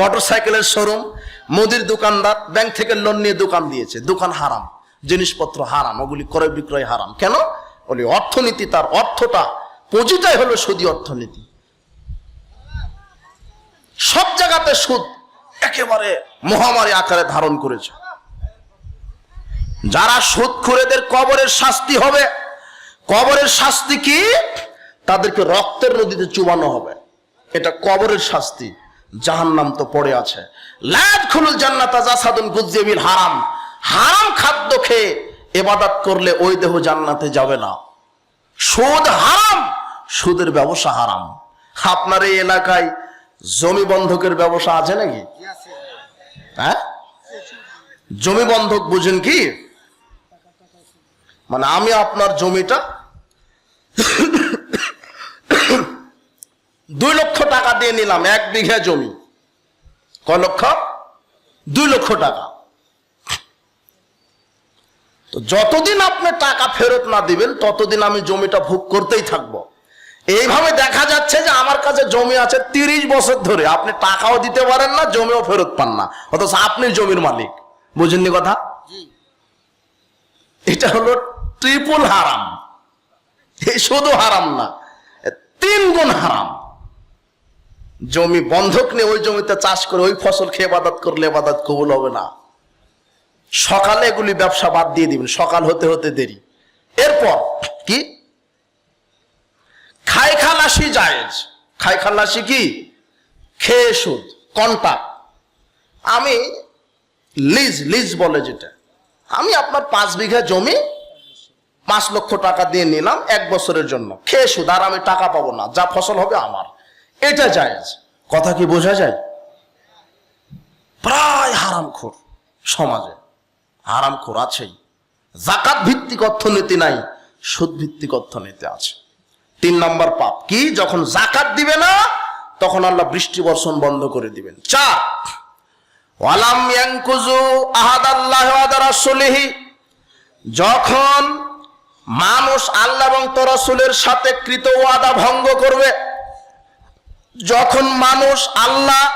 Motor সাইকেলের showroom, মুদির দোকানদার, ব্যাংক থেকে লোন নিয়ে দোকান দিয়েছে। দোকান হারাম, জিনিসপত্র হারাম, ওগুলি ক্রয় বিক্রয় হারাম। কেন? বলি, অর্থনীতি তার অর্থটা, পুঁজিটাই হলো সুদী অর্থনীতি। সব জায়গাতে সুদ একেবারে মহামারী আকারে ধারণ করেছে। যারা সুদ খুরেদের কবরের শাস্তি হবে, কবরের শাস্তি কি? তাদেরকে রক্তের নদীতে চুবানো হবে। এটা কবরের শাস্তি। জাহান্নাম তো পড়ে আছে। লাদ খুলুল জান্নাতা জাসাদুন হারাম। হারাম খাদ্য খেয়ে এবাদাত করলে ওই দেহ জান্নাতে যাবে না। সুদ হারাম, সুদের ব্যবসা হারাম। আপনার এই এলাকায় জমি বন্ধকের ব্যবসা আছে নাকি? হ্যাঁ? জমি বন্ধক বুঝেন কি? মানে আমি আপনার জমিটা দুই লক্ষ টাকা দিয়ে নিলাম এক বিঘা জমি। কয় লক্ষ? দুই লক্ষ টাকা। তো যতদিন আপনি টাকা ফেরত না দিবেন ততদিন আমি জমিটা ভোগ করতেই থাকব। এইভাবে দেখা যাচ্ছে যে আমার কাছে জমি আছে তিরিশ বছর ধরে। আপনি টাকাও দিতে পারেন না জমিও ফেরত পান না। অথচ আপনি জমির মালিক। বুঝেননি কথা? এটা হলো ট্রিপল হারাম এই শুধু হারাম না তিন গুণ হারাম জমি বন্ধক নিয়ে ওই জমিতে চাষ করে ওই ফসল খেয়ে বাদাত করলে বাদাত কবুল হবে না। সকালে এগুলি ব্যবসা বাদ দিয়ে দিবেন, সকাল হতে হতে দেরি। এরপর কি? খাই খালাসি জায়েজ। খাই খালাসি কি? খেয়ে সুদ কন্টাক্ট আমি লিজ লিজ বলে যেটা। আমি আপনার পাঁচ বিঘা জমি পাঁচ লক্ষ টাকা দিয়ে নিলাম এক বছরের জন্য। খেয়ে সুদ, আর আমি টাকা পাবো না, যা ফসল হবে আমার। এটা জায়েজ। কথা কি বোঝা যায়? প্রায় হারামখোর সমাজে। হারামখোর আছেই। জাকাত ভিত্তিক অর্থনীতি নাই, সুদ ভিত্তিক অর্থনীতি আছে। তিন নম্বর পাপ কি? যখন জাকাত দিবে না, তখন আল্লাহ বৃষ্টি বর্ষণ বন্ধ করে দিবেন। চার, ওয়ালাম ইয়ানকুজু আহাদাল্লাহ ওয়াদা রাসূলিহি। যখন মানুষ আল্লাহ এবং তোর রাসূলের সাথে কৃত ওয়াদা ভঙ্গ করবে যখন মানুষ আল্লাহ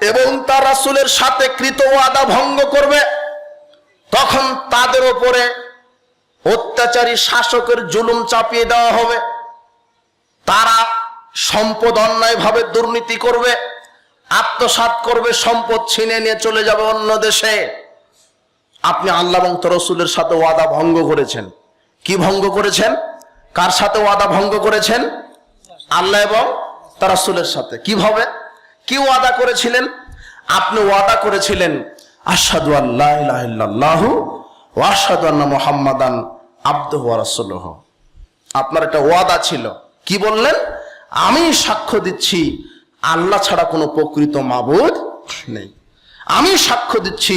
এবং তার রাসূলের সাথে কৃত ওয়াদা ভঙ্গ করবে, তখন তাদের ওপরে অত্যাচারী শাসকের জুলুম চাপিয়ে দেওয়া হবে। তারা সম্পদ অন্যায়ভাবে দুর্নীতি করবে, আত্মসাৎ করবে, সম্পদ ছিনে নিয়ে চলে যাবে অন্য দেশে। আপনি আল্লাহ এবং রসুলের সাথে ওয়াদা ভঙ্গ করেছেন। কি ভঙ্গ করেছেন? কার সাথে ওয়াদা ভঙ্গ করেছেন? আল্লাহ এবং তার রসুলের সাথে। কীভাবে? কি ওয়াদা করেছিলেন? আপনি ওয়াদা করেছিলেন আসাদু আল্লাহ ওয়া আশহাদু আন্না মুহাম্মাদান আবদুহু আপনার একটা ওয়াদা ছিল। কি বললেন? আমি সাক্ষ্য দিচ্ছি, আল্লাহ ছাড়া কোনো প্রকৃত মাবুদ নেই। আমি সাক্ষ্য দিচ্ছি,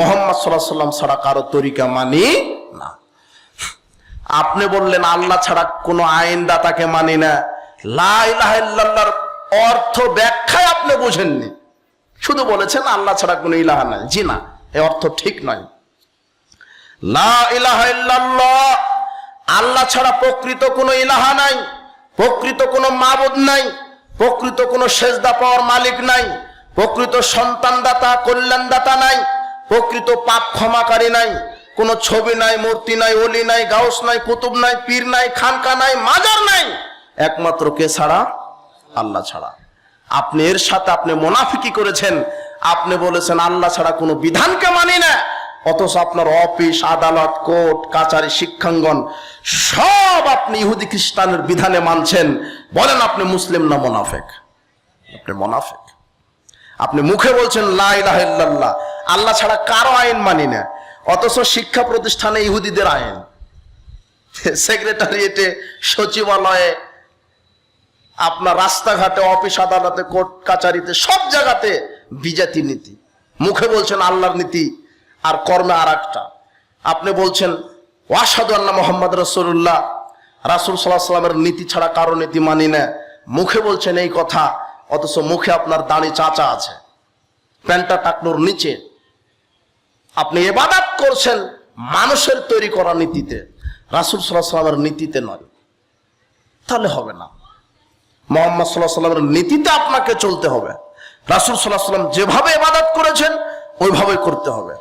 মোহাম্মদ সাল্লাহ সাল্লাম ছাড়া কারও তরিকা মানি না। আপনি বললেন, আল্লাহ ছাড়া কোনো আইনদাতাকে মানি না। লা ইলাহা ইল্লাল্লাহর অর্থ ব্যাখ্যায় আপনি বুঝেননি। শুধু বলেছেন, আল্লাহ ছাড়া কোনো ইলাহা নাই। জি না, এ অর্থ ঠিক নয়। লা আল্লাহ ছাড়া প্রকৃত কোনো ইলাহা নাই, প্রকৃত কোনো মাবুদ নাই, প্রকৃত কোনো সেজদা পাওয়ার মালিক নাই, প্রকৃত সন্তানদাতা, কল্যাণদাতা নাই, প্রকৃত পাপ ক্ষমাকারী নাই, কোনো ছবি নাই, মূর্তি নাই, অলি নাই, গাউস নাই, কুতুব নাই, পীর নাই, খানকা নাই, মাজার নাই। একমাত্র কে ছাড়া? আল্লাহ ছাড়া। আপনি এর সাথে আপনি মোনাফিকি করেছেন। আপনি বলেছেন, আল্লাহ ছাড়া কোনো বিধানকে মানি না। অথচ আপনার অফিস, আদালত, কোর্ট, কাচারি, শিক্ষাঙ্গন, সব আপনি ইহুদি খ্রিস্টানের বিধানে মানছেন। বলেন আপনি মুসলিম না মোনাফেক? আপনি মোনাফেক। আপনি মুখে বলছেন, লা ইলাহা আল্লাহ ছাড়া কারও আইন মানি না। অথচ শিক্ষা প্রতিষ্ঠানে ইহুদিদের আইন। সেক্রেটারিয়েটে, সচিবালয়ে আপনার রাস্তাঘাটে, অফিস আদালতে, কোর্ট কাচারিতে, সব জায়গাতে বিজাতি নীতি। মুখে বলছেন আল্লাহর নীতি, আর কর্মে আর একটা আপনি বলছেন ওয়াসাদু আল্লাহ মোহাম্মদ রসুল্লাহ রাসুল সাল্লাহ সাল্লামের নীতি ছাড়া কারও নীতি মানি না। মুখে বলছেন এই কথা, অথচ মুখে আপনার দাঁড়ি চাচা আছে। প্যান্টটা টাকনোর নিচে। আপনি এবাদাত করছেন মানুষের তৈরি করা নীতিতে। রাসুল সাল্লাহ সাল্লামের নীতিতে নয়। তাহলে হবে না। মোহাম্মদ সাল্লাহ সাল্লামের নীতিতে আপনাকে চলতে হবে। রাসুল সাল্লাহ সাল্লাম যেভাবে ইবাদত করেছেন, ওইভাবে করতে হবে।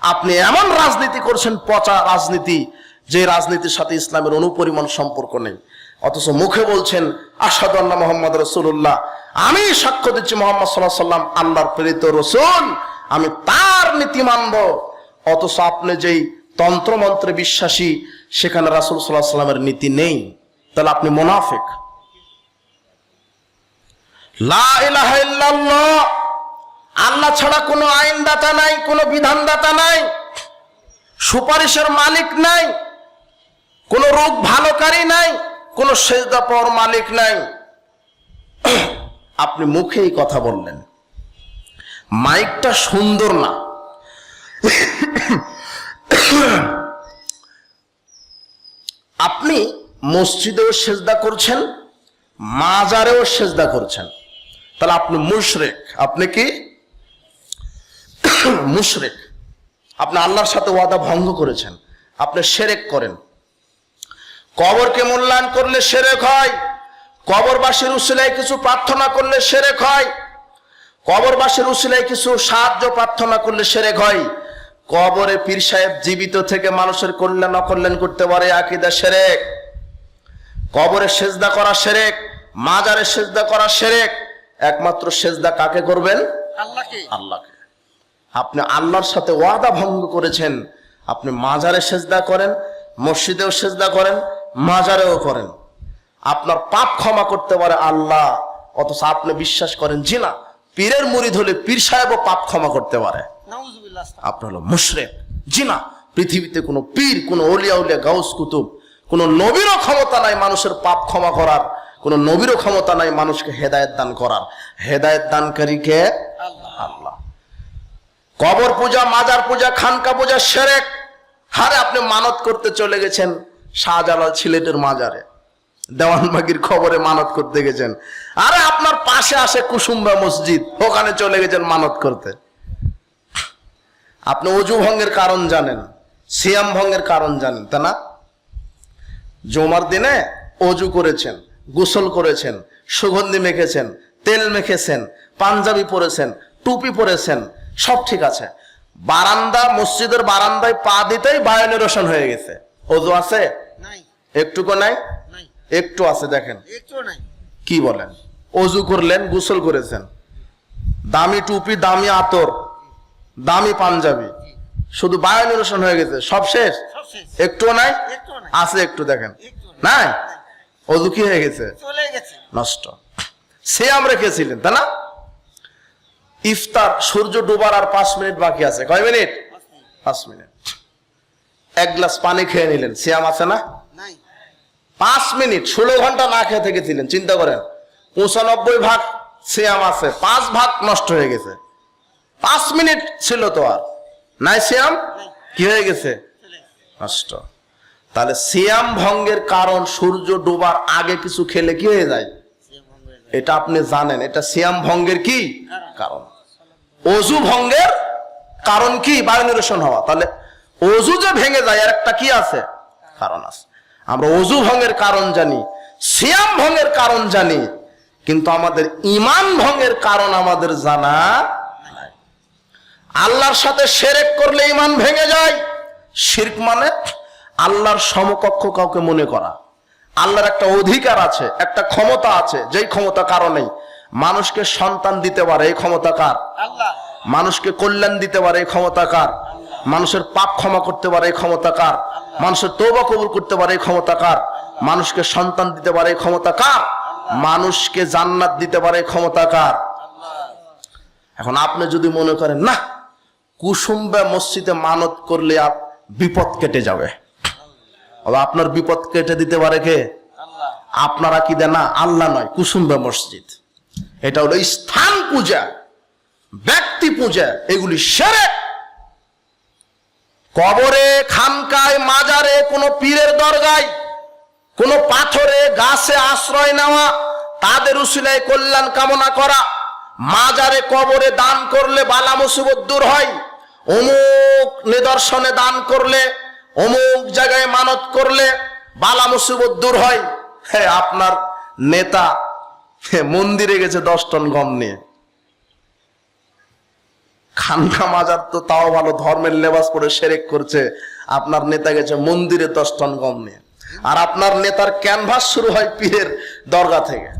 আপনি এমন রাজনীতি করছেন, পচা রাজনীতি, যে রাজনীতির সাথে ইসলামের অনুপরিমাণ সম্পর্ক নেই। অথচ মুখে বলছেন আসাদ আল্লাহ মোহাম্মদ রসুল্লাহ আমি সাক্ষ্য দিচ্ছি মোহাম্মদ সাল্লাহ সাল্লাম আল্লাহর প্রেরিত রসুল। আমি তার নীতি মানব। অথচ আপনি যেই তন্ত্রমন্ত্রে বিশ্বাসী, সেখানে রাসুল সাল্লাহ সাল্লামের নীতি নেই। তাহলে আপনি মোনাফেক। আল্লাহ ছাড়া কোনো আইনদাতা নাই, কোনো বিধানদাতা নাই, সুপারিশের মালিক নাই, কোনো রোগ ভালোকারী নাই, কোনো সেজদা পাওয়ার মালিক নাই। আপনি মুখেই কথা বললেন। মাইকটা সুন্দর না। আপনি মসজিদেও সেজদা করছেন, মাজারেও সেজদা করছেন। তাহলে আপনি মুশরেক। আপনি কি? মুশরেক। আপনি আল্লাহর সাথে ওয়াদা ভঙ্গ করেছেন। আপনি সেরেক করেন। কবরকে মূল্যায়ন করলে সেরেক হয়। কবরবাসীর উসিলায় কিছু প্রার্থনা করলে সেরেক হয়। কবরবাসীর উসিলায় কিছু সাহায্য প্রার্থনা করলে সেরেক হয়। কবরে পীর সাহেব জীবিত থেকে মানুষের কল্যাণ, অকল্যাণ করতে পারে, আকিদা সেরেক। কবরে সেজদা করা সেরেক। মাজারে সেজদা করা সেরেক। একমাত্র সেজদা কাকে করবেন? আল্লাহকে। আল্লাহকে। আপনি আল্লাহর সাথে ওয়াদা ভঙ্গ করেছেন আপনি মাজারে সেজদা করেন মসজিদেও সেজদা করেন মাজারেও করেন। আপনার পাপ ক্ষমা করতে পারে আল্লাহ অথচ আপনি বিশ্বাস করেন জি না পীরের মুরিদ হলে পীর সাহেবও পাপ ক্ষমা করতে পারে। আপনার হলো মুশরেক। জি না পৃথিবীতে কোনো পীর কোনো অলিয়া উলিয়া গাউস কুতুব কোনো নবীরও ক্ষমতা নাই মানুষের পাপ ক্ষমা করার। কোনো নবীরও ক্ষমতা নাই মানুষকে হেদায়েত দান করার। হেদায়েত দানকারী কে? আল্লাহ। কবর পূজা মাজার পূজা খানকা পূজা সেরেক। হারে আপনি মানত করতে চলে গেছেন শাহজালাল ছিলেটের মাজারে। দেওয়ানবাগির খবরে মানত করতে গেছেন। আরে আপনার পাশে আসে কুসুম্বা মসজিদ ওখানে চলে গেছেন মানত করতে। আপনি অজু ভঙ্গের কারণ জানেন সিয়াম ভঙ্গের কারণ জানেন তা না? জমার দিনে অজু করেছেন। গোসল করেছেন সুগন্ধি মেখেছেন তেল মেখেছেন পাঞ্জাবি পরেছেন টুপি পরেছেন সব ঠিক আছে। বারান্দা মসজিদের বারান্দায় পা দিতেই বায়নের রোশন হয়ে গেছে। অজু আছে? একটুকু নাই? একটু আছে দেখেন। কি বলেন? অজু করলেন গোসল করেছেন। দামি টুপি দামি আতর দামি পাঞ্জাবি শুধু বায়নের রোশন হয়ে গেছে। সব শেষ? একটুও নাই? একটু নাই। আছে একটু দেখেন। নাই? অজু কি হয়ে গেছে। চলে গেছে। নষ্ট। সিয়াম রেখেছিলেন তাই না? ইফতার সূর্য ডুবার আর পাঁচ মিনিট বাকি আছে। কয় মিনিট? পাঁচ মিনিট। এক গ্লাস পানি খেয়ে নিলেন। সিয়াম আছে না? নাই। পাঁচ মিনিট ষোলো ঘণ্টা না খেয়ে থেকেছিলেন চিন্তা করেন। পঁচানব্বই ভাগ সিয়াম আছে পাঁচ ভাগ নষ্ট হয়ে গেছে। পাঁচ মিনিট ছিল তো আর। নাই সিয়াম? কি হয়ে গেছে। নষ্ট। তাহলে সিয়াম ভঙ্গের কারণ সূর্য ডোবার আগে কিছু খেলে কি হয়ে যায়? হয়ে। এটা আপনি জানেন এটা সিয়াম ভঙ্গের কি কারণ। কারণ? অজু ভঙ্গের কারণ কি? বায়ু নিরসন হওয়া। তাহলে অজু যে ভেঙে যায় আর একটা কি আছে? কারণ আছে। আমরা অজু ভঙ্গের কারণ জানি সিয়াম ভঙ্গের কারণ জানি কিন্তু আমাদের ইমান ভঙ্গের কারণ আমাদের জানা আল্লাহর সাথে সেরেক করলে ইমান ভেঙে যায় শির্ক মানে আল্লাহর সমকক্ষ কাউকে মনে করা। আল্লাহর একটা অধিকার আছে, একটা ক্ষমতা আছে, যেই ক্ষমতা কারণেই মানুষকে সন্তান দিতে পারে, এই ক্ষমতা কার? মানুষকে কল্যাণ দিতে পারে, এই ক্ষমতা কার? মানুষের পাপ ক্ষমা করতে পারে, এই ক্ষমতা কার? মানুষের তৌবা কবুল করতে পারে, এই ক্ষমতা কার? মানুষকে সন্তান দিতে পারে, এই ক্ষমতা কার? মানুষকে জান্নাত দিতে পারে, এই ক্ষমতা কার? এখন আপনি যদি মনে করেন না কুসুম্বা মসজিদে মানত করলে বিপদ কেটে যাবে। আপনার বিপদ কেটে দিতে পারে কে? আপনারা কি দেন না? আল্লাহ নয় কুসুম্বা মসজিদ। এটা হলো স্থান পূজা ব্যক্তি পূজা এগুলি সেরে। কবরে খানকায় মাজারে কোনো পীরের দরগায় কোনো পাথরে গাছে আশ্রয় নেওয়া তাদের উসিলায় কল্যাণ কামনা করা মাজারে কবরে দান করলে বালা মুসিবত দূর হয় অমুক নিদর্শনে দান করলে অমুক জায়গায় মানত করলে বালা মুসিবত দূর হয়। হ্যাঁ আপনার নেতা মন্দিরে গেছে দশ টন গম নিয়ে। খানকা মাজার তো তাও ভালো, ধর্মের লেবাস পরে সেরেক করছে। আপনার নেতা গেছে মন্দিরে দশ টন গম নিয়ে। আর আপনার নেতার ক্যানভাস শুরু হয় পীরের দরগা থেকে।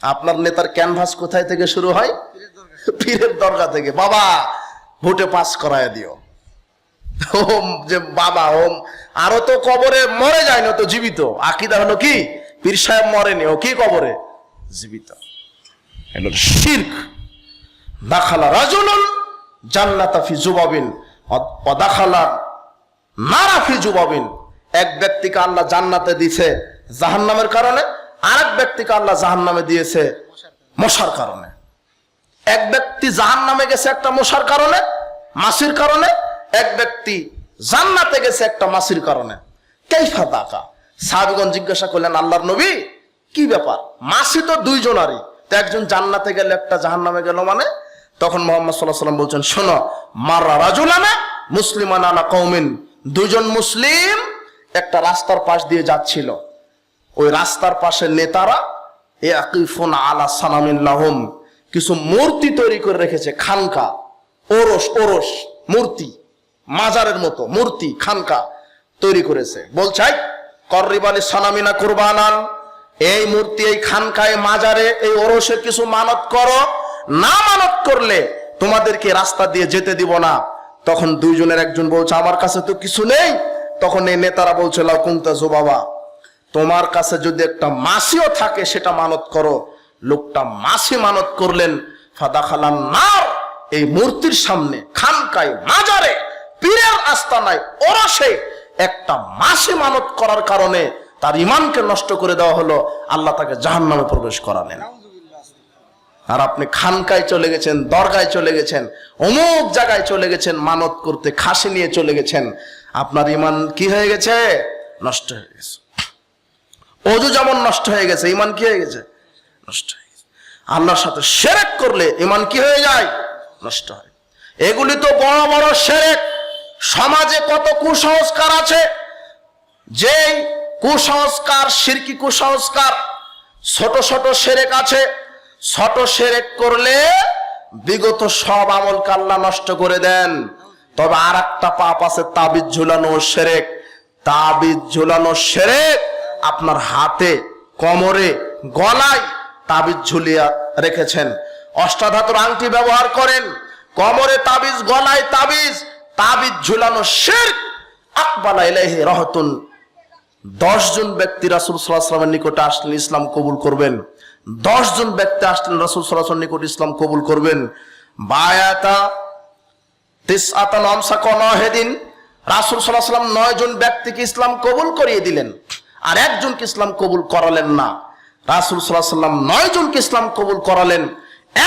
আপনার নেতার ক্যানভাস কোথায় থেকে শুরু হয়? পীরের দরগা থেকে। বাবা, ভোটে পাস করায় দিও। ওম যে বাবা ওম। আরও তো কবরে মরে যায় না তো জীবিত। আকিদা হলো কি? পীর সাহেব মরেনি ও কি কবরে? জীবিত। শির্ক। দাখালা রাজুলুন জান্নাতা ফি জুবাবিন। অদাখালা নারা ফি জুবাবিন। এক ব্যক্তিকে আল্লাহ জান্নাতে দিয়েছে জাহান্নামের কারণে আরেক ব্যক্তিকে আল্লাহ জাহান্নামে দিয়েছে মশার কারণে। এক ব্যক্তি জাহান নামে গেছে একটা মশার কারণে মাসির কারণে এক ব্যক্তি জান্নাতে গেছে একটা মাসির কারণে। কেইফা দাকা? সাহাবিগণ জিজ্ঞাসা করলেন, আল্লাহর নবী? কি ব্যাপার? মাসি তো দুইজনারই। তো একজন জান্নাতে গেলে একটা জাহান নামে গেল মানে? তখন মোহাম্মদ সাল্লাহ সাল্লাম বলছেন, শোনো মাররা রাজুলানা মুসলিমান আলা কৌমিন দুজন মুসলিম একটা রাস্তার পাশ দিয়ে যাচ্ছিল। ওই রাস্তার পাশে নেতারা এ আকিফুন আলা সানামিল্লাহম কিছু মূর্তি তৈরি করে রেখেছে, খানকা, ওরস ওরস, মূর্তি। মাজারের মতো মূর্তি, খানকা তৈরি করেছে। বলছাই কররিবালি সানামিনা কুরবানান, এই মূর্তি, এই খানকায় মাজারে, এই ওরসে কিছু মানত করো। না মানত করলে তোমাদেরকে রাস্তা দিয়ে যেতে দিব না। তখন দুইজনের একজন বলছে, আমার কাছে তো কিছু নেই। তখন এই নেতারা বলছে, লাউ কুন্তা বাবা তোমার কাছে যদি একটা মাসিও থাকে, সেটা মানত করো। লোকটা মাসি মানত করলেন ফাদা খালান নার, এই মূর্তির সামনে, খানকায়, মাজারে পীরের আস্তানায় ওরসে একটা মাসে মানত করার কারণে তার ইমানকে নষ্ট করে দেওয়া হলো, আল্লাহ তাকে জাহান নামে প্রবেশ করালেন। আর আপনি খানকায় চলে গেছেন, দরগায় চলে গেছেন, অমুক জায়গায় চলে গেছেন, মানত করতে খাসি নিয়ে চলে গেছেন, আপনার ইমান কি হয়ে গেছে? নষ্ট হয়ে গেছে। অজু যেমন নষ্ট হয়ে গেছে ইমান কি হয়ে গেছে? নষ্ট হয়ে গেছে। আল্লাহর সাথে সেরেক করলে ইমান কি হয়ে যায়? নষ্ট হয়। এগুলি তো বড় বড় সেরেক। সমাজে কত কুসংস্কার আছে? যেই কুসংস্কার সিরকি কুসংস্কার, ছোট ছোট সেরেক আছে। ছোট সেরেক করলে বিগত সব আমল কাল্লা নষ্ট করে দেন। তবে আর একটা পাপ আছে, তাবিজ ঝুলানো সেরেক। তাবিজ ঝুলানো সেরেক আপনার হাতে, কোমরে, গলায় তাবিজ ঝুলিয়া রেখেছেন। অষ্টাধাতুর আংটি ব্যবহার করেন। কোমরে তাবিজ, গলায় তাবিজ তাবিজ ঝুলানো শেরক, আকবালা ইলাইহি রহতুন। দশ জন ব্যক্তি রাসুল সাল্লাহামের নিকটে আসলেন, ইসলাম কবুল করবেন। দশ জন ব্যক্তি আসলেন, রাসুল সাল্লাহামের নিকট ইসলাম কবুল করবেন। বায়াতা তিস আতান আমসা কনহেদিন রাসুল সাল্লাহ সাল্লাম নয় জন ব্যক্তিকে ইসলাম কবুল করিয়ে দিলেন। আর একজনকে ইসলাম কবুল করালেন না। রাসুল সাল্লাহ সাল্লাম নয় জনকে ইসলাম কবুল করালেন,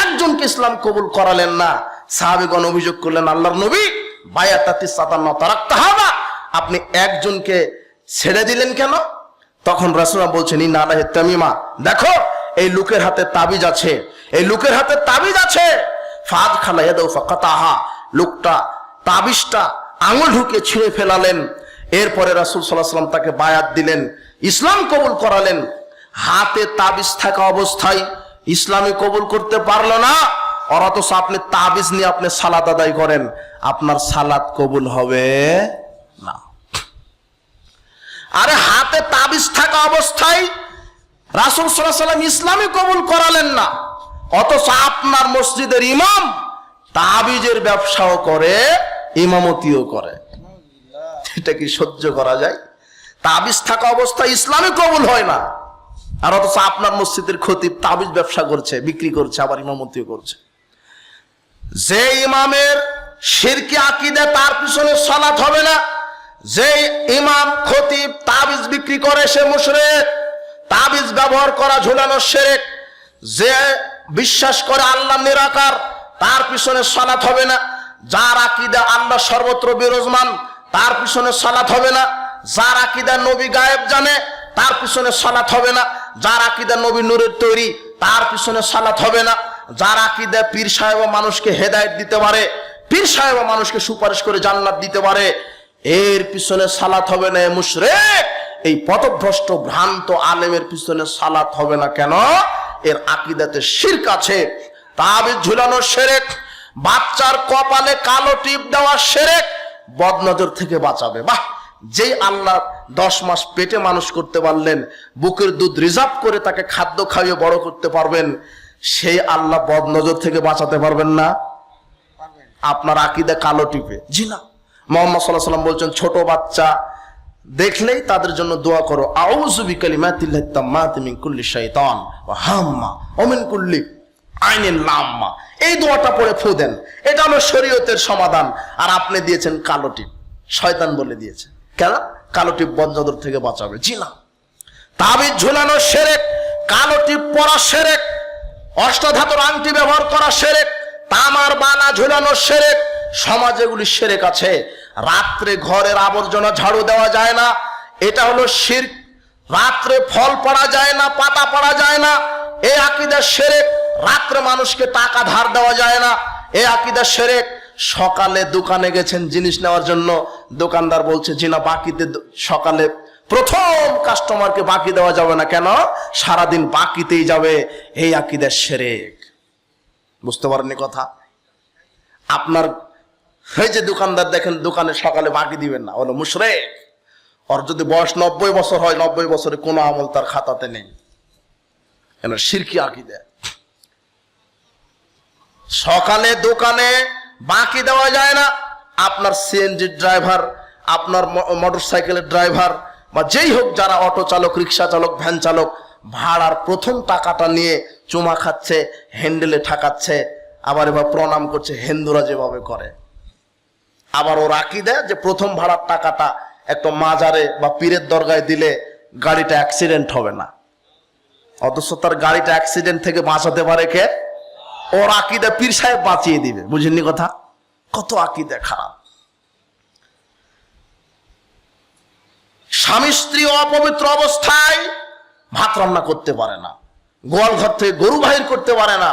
একজনকে ইসলাম কবুল করালেন না। সাহাবিগণ অভিযোগ করলেন, আল্লাহর নবী আপনি একজনকে ছেড়ে দিলেন কেন? তখন রাসুলা বলছেন, ইন্না আলাহি তামিমা। দেখো, এই লোকের হাতে তাবিজ আছে। এই লোকের হাতে তাবিজ আছে। ফাদ খালা ইয়াদাউ ফাকাতাহা। লোকটা তাবিজটা আঙুল ঢুকে ছিঁড়ে ফেলালেন। এরপরে রাসূল সাল্লাল্লাহু সাল্লাম তাকে বায়াত দিলেন। ইসলাম কবুল করালেন। হাতে তাবিজ থাকা অবস্থায় ইসলামী কবুল করতে পারল না। অথচ আপনি তাবিজ নিয়ে আপনি সালাত আদায় করেন, আপনার সালাত কবুল হবে না। আরে হাতে তাবিজ থাকা অবস্থায় রাসুল সাল্লাম ইসলামী কবুল করালেন না। অথচ আপনার মসজিদের ইমাম তাবিজের ব্যবসাও করে, ইমামতিও করে। এটা কি সহ্য করা যায়? তাবিজ থাকা অবস্থায় ইসলামী কবুল হয় না। আর অথচ আপনার মসজিদের ক্ষতি তাবিজ ব্যবসা করছে, বিক্রি করছে, আবার ইমামতিও করছে। যে ইমামের শিরকি আকিদে তার পিছনে সালাত হবে না, যে ইমাম খতিব তাবিজ বিক্রি করে সে মুশরেক, তাবিজ ব্যবহার করা ঝুলানো শেরেক, যে বিশ্বাস করে আল্লাহ নিরাকার, তার পিছনে সালাত হবে না। যার আকিদা আল্লাহ সর্বত্র বিরাজমান, তার পিছনে সালাত হবে না। যার আকিদা নবী গায়েব জানে, তার পিছনে সালাত হবে না। যার আকিদা নবী নূরের তৈরি, তার পিছনে সালাত হবে না। যার আকিদে পীর সাহেব মানুষকে হেদায়েত দিতে পারে, পীর সাহেব মানুষকে সুপারিশ করে জান্নাত দিতে পারে, এর পিছনে সালাত হবে না মুশরেক। এই পথভ্রষ্ট ভ্রান্ত আলেমের পিছনে সালাত হবে না কেন? এর আকিদাতে শিরক আছে, তাবিজ ঝুলানো শেরেক, বাচ্চার কপালে কালো টিপ দেওয়া সেরেক বদনজর থেকে বাঁচাবে। বাহ! যেই আল্লাহ দশ মাস পেটে মানুষ করতে পারলেন, বুকের দুধ রিজার্ভ করে তাকে খাদ্য খাইয়ে বড় করতে পারবেন সেই আল্লাহ বদনজর থেকে বাঁচাতে পারবেন না। আপনার আকিদে কালো টিপে। জি না। মোহাম্মদ সাল্লাহ সাল্লাম বলছেন ছোট বাচ্চা দেখলেই তাদের জন্য দোয়া করো। মিন কুল্লি শাইতান ওয়া হাম্মা ওয়া মিন কুল্লি আইনিন লাম্মা। এই দোয়াটা পড়ে ফু দেন। এটা হলো শরীয়তের সমাধান। আর আপনি দিয়েছেন কালো টিপ। শয়তান বলে দিয়েছে। কেন? কালো টিপ বজ্রদর থেকে বাঁচাবে। জি না। তাবিজ ঝুলানো সেরেক কালো টিপ পরা সেরেক অষ্টধাতুর আংটি ব্যবহার করা সেরেক, তামার বালা ঝুলানো সেরেক, সমাজে এগুলি সেরেক আছে। রাত্রে ঘরের আবর্জনা ঝাড়ু দেওয়া যায় না, এটা হলো শির রাত্রে ফল পড়া যায় না, পাতা পড়া যায় না এই আকিদার সেরেক। রাত্রে মানুষকে টাকা ধার দেওয়া যায় না, এ আকিদার সেরেক। সকালে দোকানে গেছেন জিনিস নেওয়ার জন্য, দোকানদার বলছে, জি না, বাকিতে সকালে প্রথম কাস্টমারকে বাকি দেওয়া যাবে না কেন? সারাদিন বাকিতেই যাবে এই আকিদের সেরেক। বুঝতে পারেননি কথা? আপনার, এই যে দোকানদার দেখেন, দোকানে সকালে বাকি দিবেন না, হলো মুশরেক। ওর যদি বয়স নব্বই বছর হয়, নব্বই বছরে কোনো আমল তার খাতাতে নেই। কেন সিরকি আকিদে। সকালে দোকানে বাকি দেওয়া যায় না। আপনার সিএনজি ড্রাইভার আপনার মোটর সাইকেলের ড্রাইভার বা যেই হোক যারা অটো চালক, রিক্সা চালক, ভ্যান চালক, ভাড়ার প্রথম টাকাটা নিয়ে চুমা খাচ্ছে, হ্যান্ডেলে ঠাকাচ্ছে, আবার এবার প্রণাম করছে, হিন্দুরা যেভাবে করে। আবার ও রাখি দেয় যে প্রথম ভাড়ার টাকাটা একটা মাজারে বা পীরের দরগায় দিলে গাড়িটা অ্যাক্সিডেন্ট হবে না। অথচ তার গাড়িটা অ্যাক্সিডেন্ট থেকে বাঁচাতে পারে কে? ওর আকিদা পীর সাহেব বাঁচিয়ে দিবে। বুঝেননি কথা? কত আকিদা খারাপ। স্বামী স্ত্রী অপবিত্র অবস্থায় ভাত রান্না করতে পারে না। গোয়াল ঘর থেকে গরু বাহির করতে পারে না।